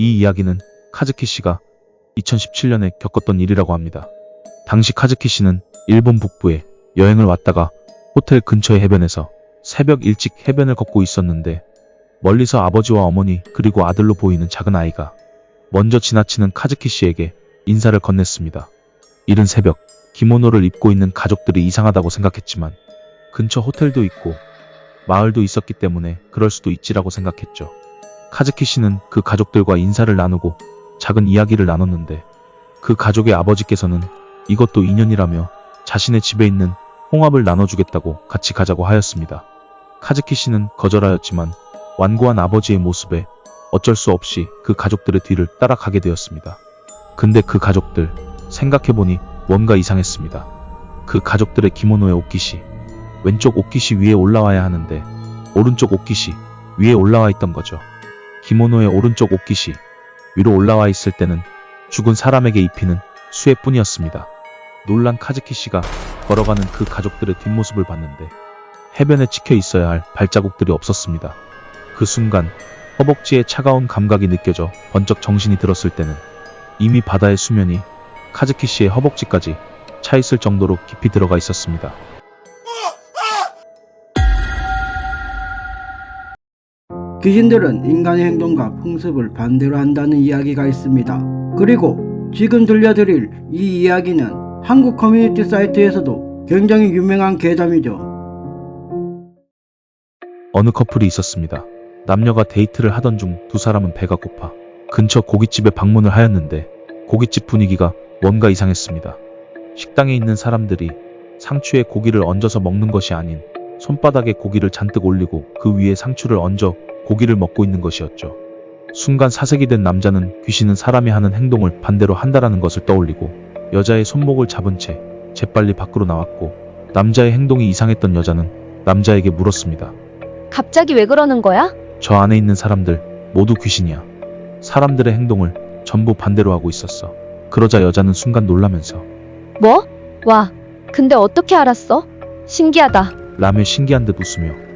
이 이야기는 카즈키 씨가 2017년에 겪었던 일이라고 합니다. 당시 카즈키 씨는 일본 북부에 여행을 왔다가 호텔 근처의 해변에서 새벽 일찍 해변을 걷고 있었는데 멀리서 아버지와 어머니 그리고 아들로 보이는 작은 아이가 먼저 지나치는 카즈키 씨에게 인사를 건넸습니다. 이른 새벽 기모노를 입고 있는 가족들이 이상하다고 생각했지만 근처 호텔도 있고 마을도 있었기 때문에 그럴 수도 있지라고 생각했죠. 카즈키 씨는 그 가족들과 인사를 나누고 작은 이야기를 나눴는데 그 가족의 아버지께서는 이것도 인연이라며 자신의 집에 있는 홍합을 나눠주겠다고 같이 가자고 하였습니다. 카즈키 씨는 거절하였지만 완고한 아버지의 모습에 어쩔 수 없이 그 가족들의 뒤를 따라가게 되었습니다. 근데 그 가족들 생각해보니 뭔가 이상했습니다. 그 가족들의 기모노의 옷깃이 왼쪽 옷깃이 위에 올라와야 하는데 오른쪽 옷깃이 위에 올라와 있던 거죠. 기모노의 오른쪽 옷깃이 위로 올라와 있을 때는 죽은 사람에게 입히는 수혜뿐이었습니다. 놀란 카즈키 씨가 걸어가는 그 가족들의 뒷모습을 봤는데 해변에 찍혀 있어야 할 발자국들이 없었습니다. 그 순간 허벅지에 차가운 감각이 느껴져 번쩍 정신이 들었을 때는 이미 바다의 수면이 카즈키 씨의 허벅지까지 차 있을 정도로 깊이 들어가 있었습니다. 귀신들은 인간의 행동과 풍습을 반대로 한다는 이야기가 있습니다. 그리고 지금 들려드릴 이 이야기는 한국 커뮤니티 사이트에서도 굉장히 유명한 괴담이죠. 어느 커플이 있었습니다. 남녀가 데이트를 하던 중 두 사람은 배가 고파 근처 고깃집에 방문을 하였는데 고깃집 분위기가 뭔가 이상했습니다. 식당에 있는 사람들이 상추에 고기를 얹어서 먹는 것이 아닌 손바닥에 고기를 잔뜩 올리고 그 위에 상추를 얹어 고기를 먹고 있는 것이었죠. 순간 사색이 된 남자는 귀신은 사람이 하는 행동을 반대로 한다라는 것을 떠올리고 여자의 손목을 잡은 채 재빨리 밖으로 나왔고 남자의 행동이 이상했던 여자는 남자에게 물었습니다. 갑자기 왜 그러는 거야? 저 안에 있는 사람들 모두 귀신이야. 사람들의 행동을 전부 반대로 하고 있었어. 그러자 여자는 순간 놀라면서 뭐? 와, 근데 어떻게 알았어? 신기하다. 라며 신기한 듯 웃으며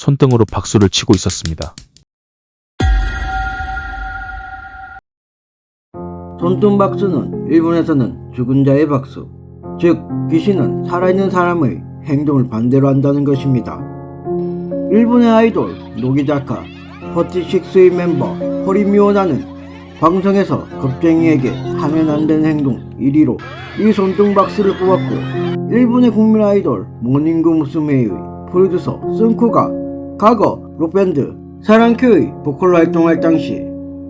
손등으로 박수를 치고 있었습니다. 손등 박수는 일본에서는 죽은 자의 박수, 즉 귀신은 살아있는 사람의 행동을 반대로 한다는 것입니다. 일본의 아이돌 노기 작가 퍼티식스의 멤버 호리미오나는 방송에서 겁쟁이에게 하면 안 되는 행동 1위로 이 손등 박수를 뽑았고 일본의 국민 아이돌 모닝구 무스메의 프로듀서 승쿠가 과거 록밴드 사랑큐의 보컬로 활동할 당시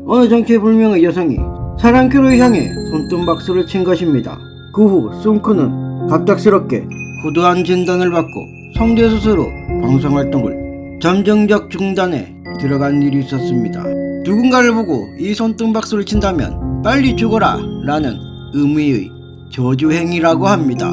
어느 정체불명의 여성이 사랑큐를 향해 손등 박수를 친 것입니다. 그후 승쿠는 갑작스럽게 후두한 진단을 받고 성대 수술로 방송 활동을 점정적 중단에 들어간 일이 있었습니다. 누군가를 보고 이 손등 박수를 친다면 빨리 죽어라 라는 의미의 저주행위라고 합니다.